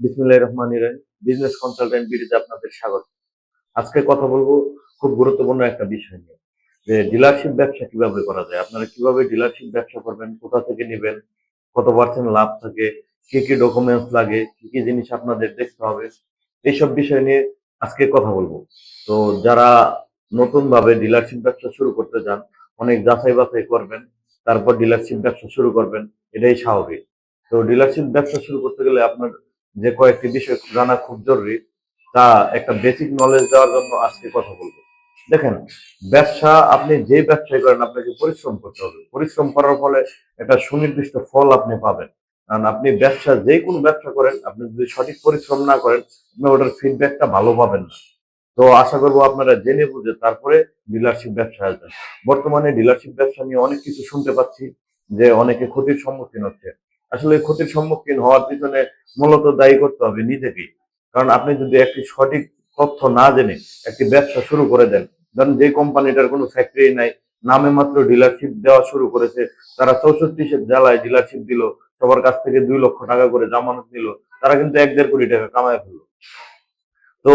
বিসমুল্লাহ Rahman business consultant বিডিতে আপনাদের স্বাগত। আজকে কথা বলব খুব গুরুত্বপূর্ণ একটা বিষয় নিয়ে, যে ডিলারশিপ ব্যবসা কীভাবে করা যায়, আপনারা কীভাবে ডিলারশিপ ব্যবসা করবেন, কোথা থেকে নেবেন, কত পার্সেন্ট লাভ থাকে, কি কি ডকুমেন্টস লাগে, কি কি জিনিস আপনাদের দেখতে হবে, এইসব বিষয় নিয়ে আজকে কথা বলব। তো যারা নতুন ভাবে ডিলারশিপ ব্যবসা শুরু করতে চান, অনেক যাচাই বাছাই করবেন, তারপর ডিলারশিপ ব্যবসা শুরু করবেন, এটাই স্বাভাবিক। তো ডিলারশিপ ব্যবসা শুরু করতে গেলে আপনার যে কয়েকটি বিষয় জানা খুব জরুরি, তা একটা বেসিক নলেজ দেওয়ার জন্য আজকে কথা বলব। দেখেন, ব্যবসা, আপনি যে ব্যবসায় করেন, আপনাকে পরিশ্রম করতে হবে। পরিশ্রম করার ফলে একটা সুনির্দিষ্ট ফল আপনি পাবেন। কারণ আপনি ব্যবসা যে কোনো ব্যবসা করেন, আপনি যদি সঠিক পরিশ্রম না করেন, আপনি ওটার ফিডব্যাকটা ভালো পাবেন না। তো আশা করব আপনারা জেনে বুঝে তারপরে ডিলারশিপ ব্যবসা আসবেন। বর্তমানে ডিলারশিপ ব্যবসা নিয়ে অনেক কিছু শুনতে পাচ্ছি, যে অনেকে ক্ষতির সম্মুখীন হচ্ছে। আসলে ক্ষতির সম্মুখীন হওয়ার পিছনে মূলত দায়ী করতে হবে নিজেকেই কারণ আপনি যদি একটি সঠিক তথ্য না জেনে একটি ব্যবসা শুরু করে দেন, ধরেন যে কোম্পানিটার কোনো ফ্যাক্টরি নাই, নামে মাত্র ডিলারশিপ দেওয়া শুরু করেছে, তারা চৌষট্টি জেলায় ডিলারশিপ দিল, সবার কাছ থেকে দুই লক্ষ টাকা করে জামানত নিল, তারা কিন্তু এক দেড় কোটি টাকা কামায় ফেলল। তো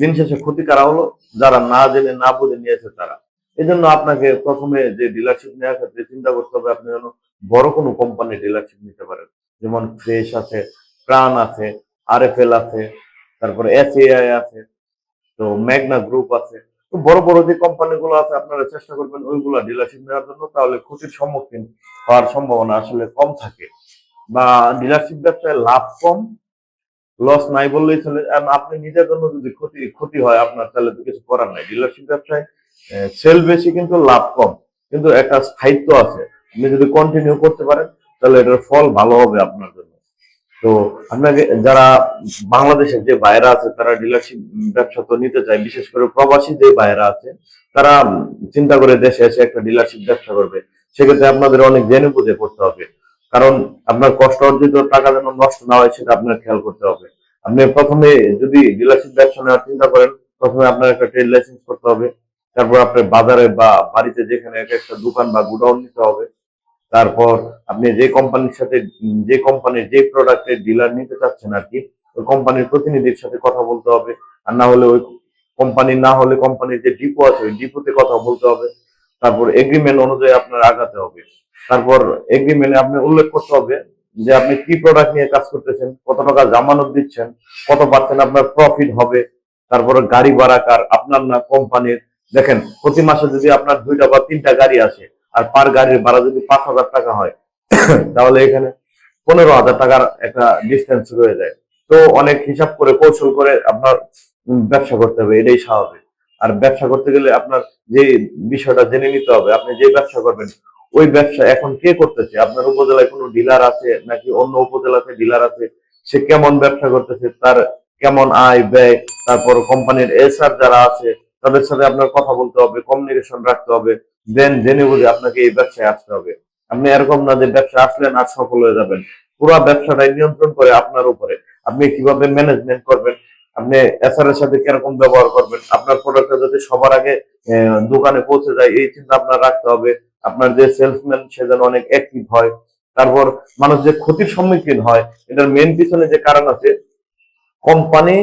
দিন শেষে ক্ষতি কারা হলো? যারা না জেনে, না বুঝে নিয়েছে তারা। এই জন্য আপনাকে প্রথমে যে ডিলারশিপ নেওয়ার ক্ষেত্রে চিন্তা করতে হবে, আপনি যেন বড় কোনো কোম্পানি ডিলারশিপ নিতে পারেন যেমন ফ্রেশ আছে প্রাণ আছে আর এফ এল আছে, তারপরে এসএআই আছে, তো ম্যাগনা গ্রুপ আছে। তো বড় বড় যে কোম্পানিগুলো আছে, আপনারা চেষ্টা করবেন ওইগুলো ডিলারশিপ নেওয়ার জন্য, তাহলে ক্ষতির সম্মুখীন হওয়ার সম্ভাবনা আসলে কম থাকে। বা ডিলারশিপ ব্যবসায় লাভ কম লস নাই বললেই চলে। আপনি নিজের জন্য যদি ক্ষতি ক্ষতি হয় আপনার, তাহলে তো কিছু করার নাই। ডিলারশিপ ব্যবসায় সেল বেশি কিন্তু লাভ কম। কিন্তু একটা স্থায়িত্ব আছে। আপনি যদি কন্টিনিউ করতে পারেন, তাহলে এটার ফল ভালো হবে আপনার জন্য। তো আপনাকে, যারা বাংলাদেশের যে বাইরা আছে, তারা ডিলারশিপ ব্যবসা তো নিতে চায়, বিশেষ করে প্রবাসী যে বাইরা আছে, তারা চিন্তা করে দেশে এসে একটা ডিলারশিপ ব্যবসা করবে। সেক্ষেত্রে আপনাদের অনেক জেনে বুঝে করতে হবে। কারণ আপনার কষ্ট অর্জিত টাকা যেন নষ্ট না হয়, সেটা আপনার খেয়াল করতে হবে। আপনি প্রথমে যদি ডিলারশিপ ব্যবসা নেওয়ার চিন্তা করেন, প্রথমে আপনার একটা ট্রেড লাইসেন্স করতে হবে। তারপর আপনার বাজারে বা বাড়িতে যেখানে এক একটা দোকান বা গুডাউন নিতে হবে। তারপর আপনি যে কোম্পানির সাথে, যে কোম্পানির যে প্রোডাক্টের ডিলার নিতে চাচ্ছেন আর কি ওই কোম্পানির প্রতিনিধির সাথে কথা বলতে হবে। আর না হলে ওই কোম্পানি না হলে কোম্পানির যে ডিপো আছে, ওই ডিপোতে কথা বলতে হবে। তারপর এগ্রিমেন্ট অনুযায়ী আপনার আগাতে হবে। তারপর এগ্রিমেন্টে আপনি উল্লেখ করতে হবে যে আপনি কি প্রোডাক্ট নিয়ে কাজ করতেছেন, কত টাকা জামানত দিচ্ছেন, কত পার্সেন্ট আপনার প্রফিট হবে, তারপরে গাড়ি ভাড়া কার, আপনার না কোম্পানির দেখেন, প্রতি মাসে যদি আপনার দুইটা বা তিনটা গাড়ি আসে আর পার গাড়ির ভাড়া যদি পাঁচ হাজার টাকা হয়, তাহলে এখানে পনেরো হাজার টাকার একটা ডিস্টেন্স রয়ে যায়। তো অনেক হিসাব করে, কৌশল করে আপনার ব্যবসা করতে হবে, এটাই স্বাভাবিক। আর ব্যবসা করতে গেলে আপনার যে বিষয়টা জেনে নিতে হবে, আপনি যে ব্যবসা করবেন, ওই ব্যবসা এখন কে করতেছে? আপনার উপজেলায় কোনো ডিলার আছে নাকি অন্য উপজেলাতে ডিলার আছে? সে কেমন ব্যবসা করতেছে? তার কেমন আয়, ব্যয়? তারপর কোম্পানির এসআর যারা আছে তাদের সাথে আপনার কথা বলতে হবে কমিউনিকেশন রাখতে হবে দেন জেনে বুঝে আপনাকে এই ব্যবসায় আসতে হবে। আপনি এরকম না যে ব্যবসা আসলেন আর সফল হয়ে যাবেন। পুরো ব্যবসাটাই নিয়ন্ত্রণ করে আপনার উপরে। আপনি কীভাবে ম্যানেজমেন্ট করবেন? আপনি এসআর এর সাথে কীরকম ব্যবহার করবেন? আপনার প্রোডাক্টটা যদি সবার আগে দোকানে পৌঁছে যায়, এই চিন্তা আপনার রাখতে হবে। আপনার যে সেলসম্যান সে যেন অনেক অ্যাক্টিভ হয়। তারপর মানুষ যে ক্ষতির সম্মুখীন হয়, এটার মেন পিছনে যে কারণ আছে কোম্পানি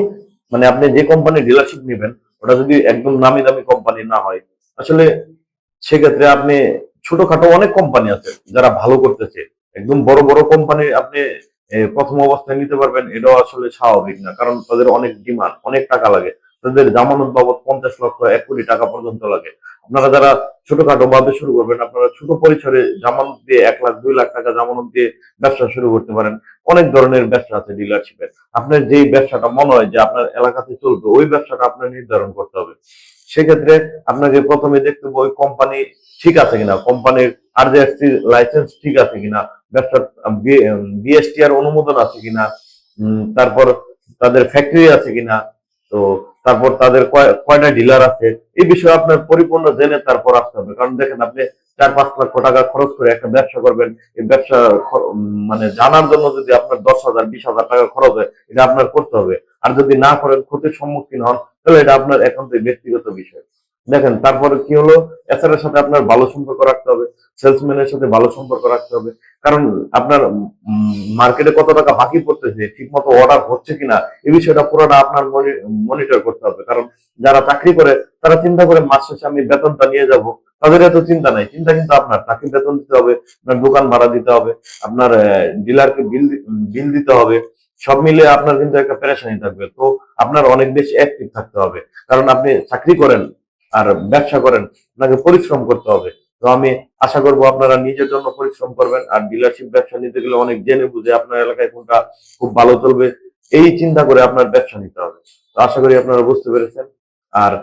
মানে আপনি যে কোম্পানি ডিলারশিপ নেবেন ওটা যদি একদম নামি দামি কোম্পানি না হয়, আসলে সেক্ষেত্রে আপনি ছোটখাটো অনেক কোম্পানি আছে যারা ভালো করতেছে। একদম বড় বড় কোম্পানি আপনি প্রথম অবস্থায় নিতে পারবেন, এটাও আসলে স্বাভাবিক না। কারণ তাদের অনেক ডিমান্ড অনেক টাকা লাগে। তাদের জামানত বাবদ পঞ্চাশ লক্ষ, এক কোটি টাকা পর্যন্ত লাগে। আপনারা যারা ছোটখাটো ভাবে শুরু করবেন, আপনারা ছোট পরিসরে জামানত দিয়ে এক লাখ, দুই লাখ টাকা জামানত দিয়ে ব্যবসা শুরু করতে পারেন। অনেক ধরনের ব্যবসা আছে ডিলারশিপের আপনার যেই ব্যবসাটা মনে হয় যে আপনার এলাকাতে চলবে, ওই ব্যবসাটা আপনার নির্ধারণ করতে হবে। সেক্ষেত্রে আপনাকে প্রথমে দেখতে হবে ওই কোম্পানি ঠিক আছে কিনা কোম্পানির আর লাইসেন্স ঠিক আছে কিনা, ব্যবসার বিএসটিআর অনুমোদন আছে কিনা তারপর তাদের ফ্যাক্টরি আছে কিনা তো তারপর তাদের কয়টা ডিলার আছে? এই বিষয়ে আপনার পরিপূর্ণ জেনে তারপর আসতে হবে। কারণ দেখেন আপনি চার পাঁচ লক্ষ টাকা খরচ করে একটা ব্যবসা করবেন, এই ব্যবসা মানে জানার জন্য যদি আপনার দশ হাজার, বিশ হাজার টাকা খরচ হয়, এটা আপনার করতে হবে। আর যদি না করেন, ক্ষতির সম্মুখীন হন, তাহলে এটা আপনার একান্তই ব্যক্তিগত বিষয়। দেখেন, তারপরে কি হলো? এর সাথে আপনার ভালো সম্পর্ক রাখতে হবে সেলসম্যানের সাথে ভালো সম্পর্ক রাখতে হবে। কারণ আপনার মার্কেটে কত টাকা বাকি পড়তেছে ঠিক মতো অর্ডার হচ্ছে কিনা, এই বিষয়টা পুরোটা আপনার মনিটর করতে হবে। কারণ যারা চাকরি করে, তারা চিন্তা করে মাস শেষে আমি বেতনটা নিয়ে যাব। তাদের এত চিন্তা নাই। চিন্তা কিন্তু আপনার, তাকে বেতন দিতে হবে, আপনার দোকান ভাড়া দিতে হবে, আপনার ডিলারকে বিল বিল দিতে হবে। সব মিলে আপনার কিন্তু একটা পেরেশানি থাকবে। তো আপনার অনেক বেশি অ্যাক্টিভ থাকতে হবে। কারণ আপনি চাকরি করেন আর ব্যবসা করেন আপনাকে পরিশ্রম করতে হবে। তো আমি আশা করব আপনারা নিজের জন্য পরিশ্রম করবেন, আর ডিলারশিপ ব্যবসা নিতে গেলে অনেক জেনে বুঝে আপনার এলাকায় কোনটা খুব ভালো চলবে, এই চিন্তা করে আপনার ব্যবসা নিতে হবে। তো আশা করি আপনারা বুঝতে পেরেছেন। আর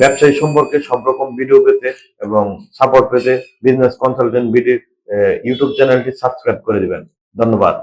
ব্যবসায়ী সম্পর্কে সব রকম ভিডিও পেতে এবং সাপোর্ট পেতে বিজনেস কনসালটেন্ট ভিডিও ইউটিউব চ্যানেলটি সাবস্ক্রাইব করে দিবেন। ধন্যবাদ।